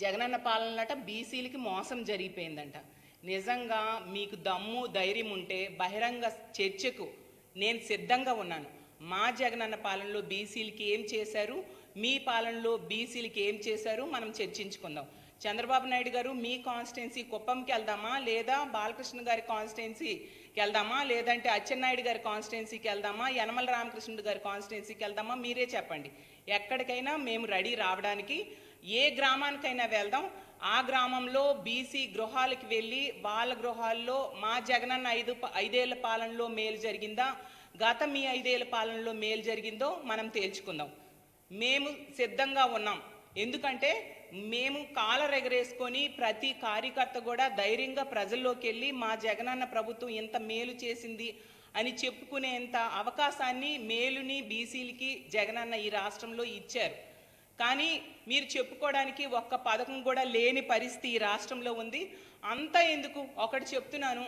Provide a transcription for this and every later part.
జగనన్న పాలనలట బీసీలకి మోసం జరిగిపోయిందంట. నిజంగా మీకు దమ్ము ధైర్యం ఉంటే బహిరంగ చర్చకు నేను సిద్ధంగా ఉన్నాను. మా జగనన్న పాలనలో బీసీలకి ఏం చేశారు? మీ పాలనలో బీసీలకి ఏం చేశారు? మనం చర్చించుకుందాం. చంద్రబాబు నాయుడు గారు మీ కాన్స్టిట్యున్సీ కుప్పంకి వెళ్దామా? లేదా బాలకృష్ణ గారి కాన్స్టిట్యున్సీకి వెళ్దామా? లేదంటే అచ్చెన్నాయుడు గారి కాన్స్టిట్యున్సీకి వెళ్దామా? యనమల రామకృష్ణుడు గారి కాన్స్టిట్యున్సీకి వెళ్దామా? మీరే చెప్పండి. ఎక్కడికైనా మేము రెడీ రావడానికి ఏ గ్రామానికైనా వెళ్దాం. ఆ గ్రామంలో బీసీ గృహాలకు వెళ్ళి వాళ్ళ గృహాల్లో మా జగనన్న ఐదు ఐదేళ్ళ పాలనలో మేలు జరిగిందా? గత మీ ఐదేళ్ళ పాలనలో మేలు జరిగిందో మనం తేల్చుకుందాం. మేము సిద్ధంగా ఉన్నాం. ఎందుకంటే మేము కాలర్ ఎగరేసుకొని ప్రతి కార్యకర్త కూడా ధైర్యంగా ప్రజల్లోకి వెళ్ళి మా జగనన్న ప్రభుత్వం ఇంత మేలు చేసింది అని చెప్పుకునేంత అవకాశాన్ని మేలుని బీసీలకి జగనన్న ఈ రాష్ట్రంలో ఇచ్చారు. కానీ మీరు చెప్పుకోవడానికి ఒక్క పథకం కూడా లేని పరిస్థితి ఈ రాష్ట్రంలో ఉంది. అంతా ఎందుకు? ఒకటి చెప్తున్నాను.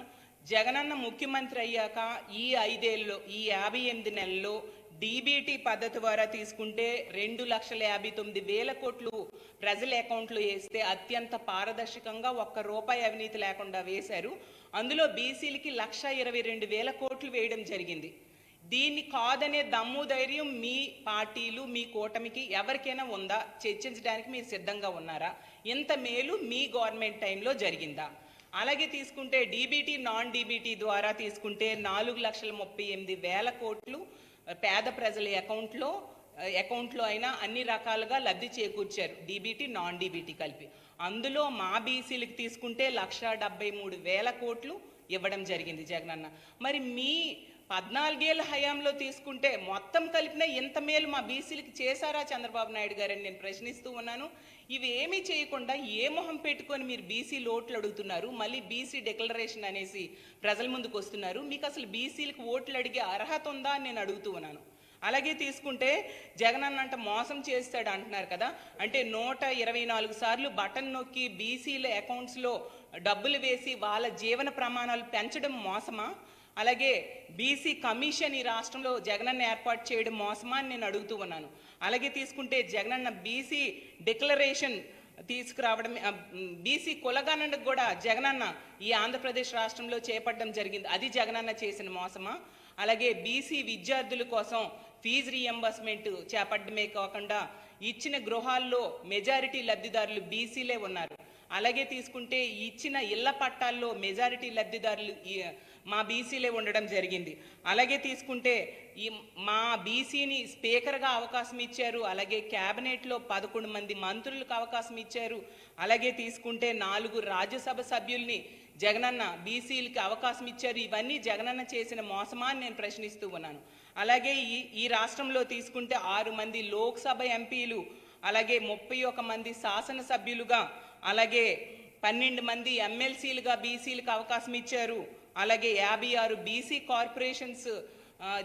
జగనన్న ముఖ్యమంత్రి అయ్యాక ఈ ఐదేళ్ళలో ఈ యాభై ఎనిమిది నెలల్లో డీబీటీ పద్ధతి ద్వారా తీసుకుంటే రెండు లక్షల యాభై తొమ్మిది వేల కోట్లు ప్రజల అకౌంట్లో వేస్తే అత్యంత పారదర్శకంగా ఒక్క రూపాయి అవినీతి లేకుండా వేశారు. అందులో బీసీలకి లక్ష ఇరవై రెండు వేల కోట్లు వేయడం జరిగింది. దీన్ని కాదనే దమ్ము ధైర్యం మీ పార్టీలు మీ కూటమికి ఎవరికైనా ఉందా? చర్చించడానికి మీరు సిద్ధంగా ఉన్నారా? ఇంత మేలు మీ గవర్నమెంట్ టైంలో జరిగిందా? అలాగే తీసుకుంటే డీబీటీ నాన్ డీబీటీ ద్వారా తీసుకుంటే నాలుగు లక్షల ముప్పై ఎనిమిది వేల కోట్లు పేద ప్రజల అకౌంట్లో అకౌంట్లో అయినా అన్ని రకాలుగా లబ్ధి చేకూర్చారు డీబీటీ నాన్ డీబీటీ కలిపి. అందులో మా బీసీలకు తీసుకుంటే లక్ష డెబ్బై మూడు వేల కోట్లు ఇవ్వడం జరిగింది జగనన్న. మరి మీ పద్నాలుగేళ్ళ హయాంలో తీసుకుంటే మొత్తం కలిపిన ఇంత మేలు మా బీసీలకి చేశారా చంద్రబాబు నాయుడు గారని నేను ప్రశ్నిస్తూ ఉన్నాను. ఇవి ఏమీ చేయకుండా ఏ మొహం పెట్టుకొని మీరు బీసీ లోట్లు అడుగుతున్నారు మళ్ళీ బీసీ డిక్లరేషన్ అనేసి ప్రజల ముందుకు వస్తున్నారు. మీకు అసలు బీసీలకు ఓట్లు అడిగే అర్హత ఉందా అని నేను అడుగుతూ ఉన్నాను. అలాగే తీసుకుంటే జగన్ అన్నంట మోసం చేస్తాడు అంటున్నారు కదా. అంటే నూట ఇరవై నాలుగు సార్లు బటన్ నొక్కి బీసీల అకౌంట్స్లో డబ్బులు వేసి వాళ్ళ జీవన ప్రమాణాలు పెంచడం మోసమా? అలాగే బీసీ కమిషన్ ఈ రాష్ట్రంలో జగనన్న ఏర్పాటు చేయడం మోసమా అని నేను అడుగుతూ ఉన్నాను. అలాగే తీసుకుంటే జగనన్న బీసీ డిక్లరేషన్ తీసుకురావడం బీసీ కులగణనకు కూడా జగనన్న ఈ ఆంధ్రప్రదేశ్ రాష్ట్రంలో చేపట్టడం జరిగింది. అది జగనన్న చేసిన మోసమా? అలాగే బీసీ విద్యార్థుల కోసం ఫీజు రీఎంబర్స్మెంట్ చేపట్టడమే కాకుండా ఇచ్చిన గృహాల్లో మెజారిటీ లబ్ధిదారులు బీసీలే ఉన్నారు. అలాగే తీసుకుంటే ఇచ్చిన ఇళ్ళ పట్టాల్లో మెజారిటీ లబ్ధిదారులు మా బీసీలే ఉండడం జరిగింది. అలాగే తీసుకుంటే ఈ మా బీసీని స్పీకర్గా అవకాశం ఇచ్చారు అలాగే క్యాబినెట్లో పదకొండు మంది మంత్రులకు అవకాశం ఇచ్చారు అలాగే తీసుకుంటే నాలుగు రాజ్యసభ సభ్యుల్ని జగనన్న బీసీలకి అవకాశం ఇచ్చారు. ఇవన్నీ జగనన్న చేసిన మోసమాన్ని నేను ప్రశ్నిస్తూ ఉన్నాను. అలాగే ఈ ఈ రాష్ట్రంలో తీసుకుంటే ఆరు మంది లోక్సభ ఎంపీలు అలాగే ముప్పై ఒక మంది శాసనసభ్యులుగా అలాగే పన్నెండు మంది ఎమ్మెల్సీలుగా బీసీలకు అవకాశం ఇచ్చారు. అలాగే యాభై ఆరు బీసీ కార్పొరేషన్స్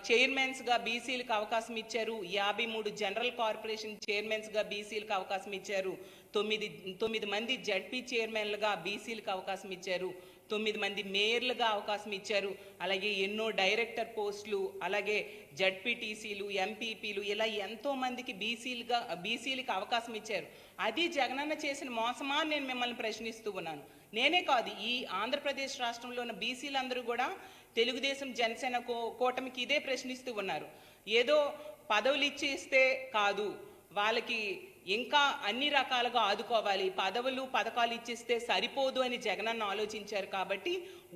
చైర్మన్స్గా బీసీలకు అవకాశం ఇచ్చారు. యాభై మూడు జనరల్ కార్పొరేషన్ చైర్మన్స్గా బీసీలకు అవకాశం ఇచ్చారు. తొమ్మిది తొమ్మిది మంది జడ్పీ చైర్మన్లుగా బీసీలకు అవకాశం ఇచ్చారు. తొమ్మిది మంది మేయర్లుగా అవకాశం ఇచ్చారు. అలాగే ఎన్నో డైరెక్టర్ పోస్టులు అలాగే జడ్పీటీసీలు ఎంపీపీలు ఇలా ఎంతో మందికి బీసీలుగా బీసీలకు అవకాశం ఇచ్చారు. అది జగనన్న చేసిన మోసమా నేను మిమ్మల్ని ప్రశ్నిస్తూ ఉన్నాను. నేనే కాదు ఈ ఆంధ్రప్రదేశ్ రాష్ట్రంలో ఉన్న బీసీలందరూ కూడా తెలుగుదేశం జనసేన కో కూటమికి ఇదే ప్రశ్నిస్తూ ఉన్నారు. ఏదో పదవులు ఇచ్చేస్తే కాదు వాళ్ళకి ఇంకా అన్ని రకాలుగా ఆదుకోవాలి. పదవులు పథకాలు ఇచ్చేస్తే సరిపోదు అని జగనన్న ఆలోచించారు కాబట్టి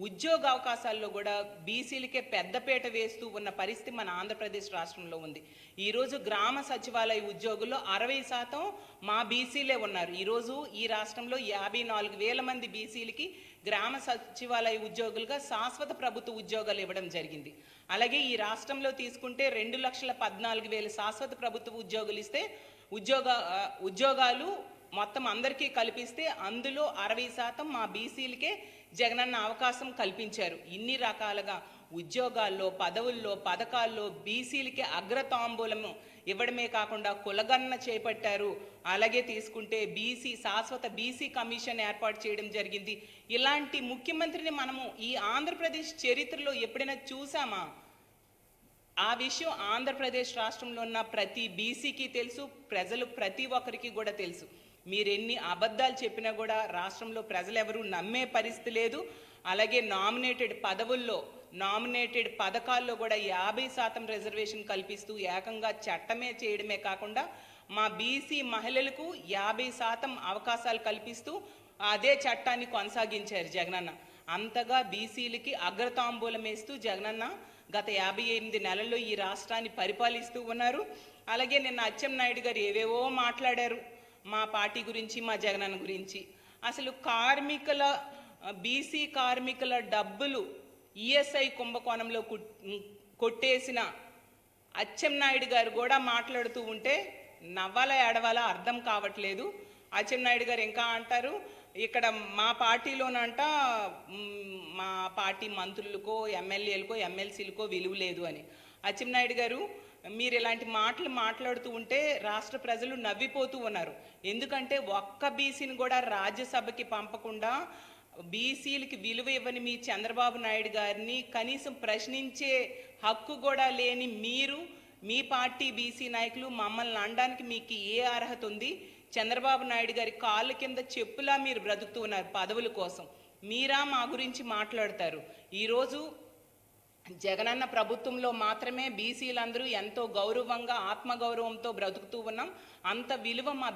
ఉద్యోగ అవకాశాల్లో కూడా బీసీలకే పెద్దపీట వేస్తూ ఉన్న పరిస్థితి మన ఆంధ్రప్రదేశ్ రాష్ట్రంలో ఉంది. ఈరోజు గ్రామ సచివాలయ ఉద్యోగుల్లో అరవై శాతం మా బీసీలే ఉన్నారు. ఈరోజు ఈ రాష్ట్రంలో యాభై నాలుగు వేల మంది బీసీలకి గ్రామ సచివాలయ ఉద్యోగులుగా శాశ్వత ప్రభుత్వ ఉద్యోగాలు ఇవ్వడం జరిగింది. అలాగే ఈ రాష్ట్రంలో తీసుకుంటే రెండు లక్షల పద్నాలుగు వేల శాశ్వత ప్రభుత్వ ఉద్యోగులు ఇస్తే ఉద్యోగ ఉద్యోగాలు మొత్తం అందరికీ కల్పిస్తే అందులో అరవై శాతం మా బీసీలకే జగనన్న అవకాశం కల్పించారు. ఇన్ని రకాలుగా ఉద్యోగాల్లో పదవుల్లో పథకాల్లో బీసీలకి అగ్రతాంబూలము ఇవ్వడమే కాకుండా కులగణన చేపట్టారు. అలాగే తీసుకుంటే బీసీ శాశ్వత బీసీ కమిషన్ ఏర్పాటు చేయడం జరిగింది. ఇలాంటి ముఖ్యమంత్రిని మనము ఈ ఆంధ్రప్రదేశ్ చరిత్రలో ఎప్పుడైనా చూసామా? ఆ విషయం ఆంధ్రప్రదేశ్ రాష్ట్రంలో ఉన్న ప్రతి బీసీకి తెలుసు ప్రజలు ప్రతి ఒక్కరికి కూడా తెలుసు. మీరెన్ని అబద్ధాలు చెప్పినా కూడా రాష్ట్రంలో ప్రజలు ఎవరు నమ్మే పరిస్థితి లేదు. అలాగే నామినేటెడ్ పదవుల్లో నామినేటెడ్ పథకాల్లో కూడా యాభై శాతం రిజర్వేషన్ కల్పిస్తూ ఏకంగా చట్టమే చేయడమే కాకుండా మా బీసీ మహిళలకు యాభై శాతం అవకాశాలు కల్పిస్తూ అదే చట్టాన్ని కొనసాగించారు జగనన్న. అంతగా బీసీలకి అగ్రతాంబూలం వేస్తూ జగనన్న గత యాభై ఎనిమిది నెలల్లో ఈ రాష్ట్రాన్ని పరిపాలిస్తూ ఉన్నారు. అలాగే నిన్న అచ్చెన్నాయుడు గారు ఏవేవో మాట్లాడారు మా పార్టీ గురించి మా జగనన్న గురించి. అసలు కార్మికుల బీసీ కార్మికుల డబ్బులు ఈఎస్ఐ కుంభకోణంలో కుట్- కొట్టేసిన అచ్చెన్నాయుడు గారు కూడా మాట్లాడుతూ ఉంటే నవ్వాల ఏడవాలా అర్థం కావట్లేదు. అచ్చెన్నాయుడు గారు ఇంకా అంటారు ఇక్కడ మా పార్టీలోనంట మా పార్టీ మంత్రులకో ఎమ్మెల్యేలకో ఎమ్మెల్సీలకో విలువ లేదు అని. అచ్చెన్నాయుడు గారు మీరు ఇలాంటి మాటలు మాట్లాడుతూ ఉంటే రాష్ట్ర ప్రజలు నవ్విపోతూ ఉన్నారు. ఎందుకంటే ఒక్క బీసీని కూడా రాజ్యసభకి పంపకుండా బీసీలకి విలువ ఇవ్వని మీ చంద్రబాబు నాయుడు గారిని కనీసం ప్రశ్నించే హక్కు కూడా లేని మీరు మీ పార్టీ బీసీ నాయకులు మమ్మల్ని అనడానికి మీకు ఏ అర్హత ఉంది? చంద్రబాబు నాయుడు గారి కాళ్ళ కింద చెప్పులా మీరు బ్రతుకుతూ ఉన్నారు పదవుల కోసం. మీరా మా గురించి మాట్లాడతారు. ఈరోజు జగనన్న ప్రభుత్వంలో మాత్రమే బీసీలందరూ ఎంతో గౌరవంగా ఆత్మగౌరవంతో బ్రతుకుతూ ఉన్నాం. అంత విలువ మా